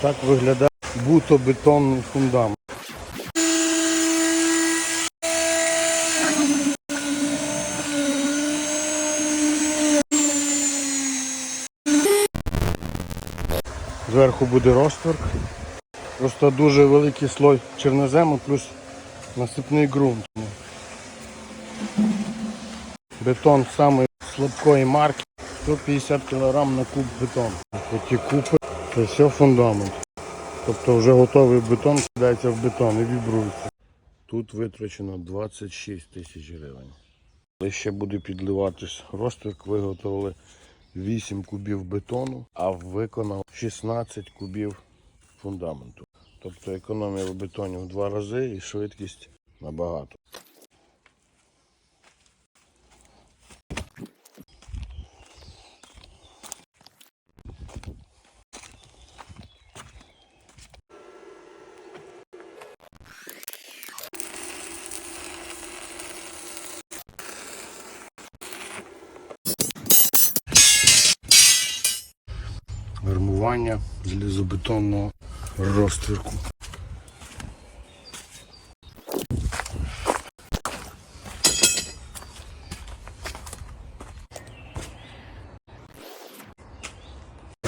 Так виглядає буто-бетонний фундамент. Зверху буде розтворк. Просто дуже великий слой чорнозему плюс насипний ґрунт. Бетон самої слабкої марки 150 кг на куб бетону. Такі купи все фундамент. Тобто вже готовий бетон кидається в бетон і вібрується. Тут витрачено 26 тисяч гривень. Але ще буде підливатись розтвик, виготовили 8 кубів бетону, а виконав 16 кубів фундаменту. Тобто економія в бетоні в два рази і швидкість набагато. Гармування залізобетонного розтвірку.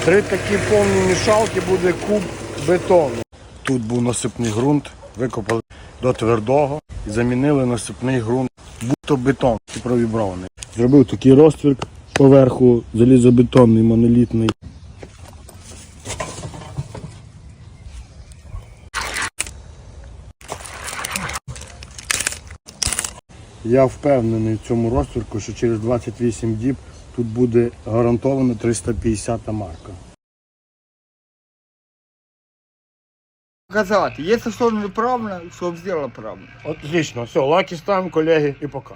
Три такі повні мішалки буде куб бетону. Тут був насипний ґрунт, викопали до твердого і замінили насипний ґрунт, будто бетон провібрований. Зробив такий розтвірк поверху залізобетонний монолітний. Я впевнений в цьому розтворку, що через 28 діб тут буде гарантовано 350 марка. Казати, якщо що неправильно, щоб зробила правильно. Отлично, все, лаки ставимо, колеги, і пока.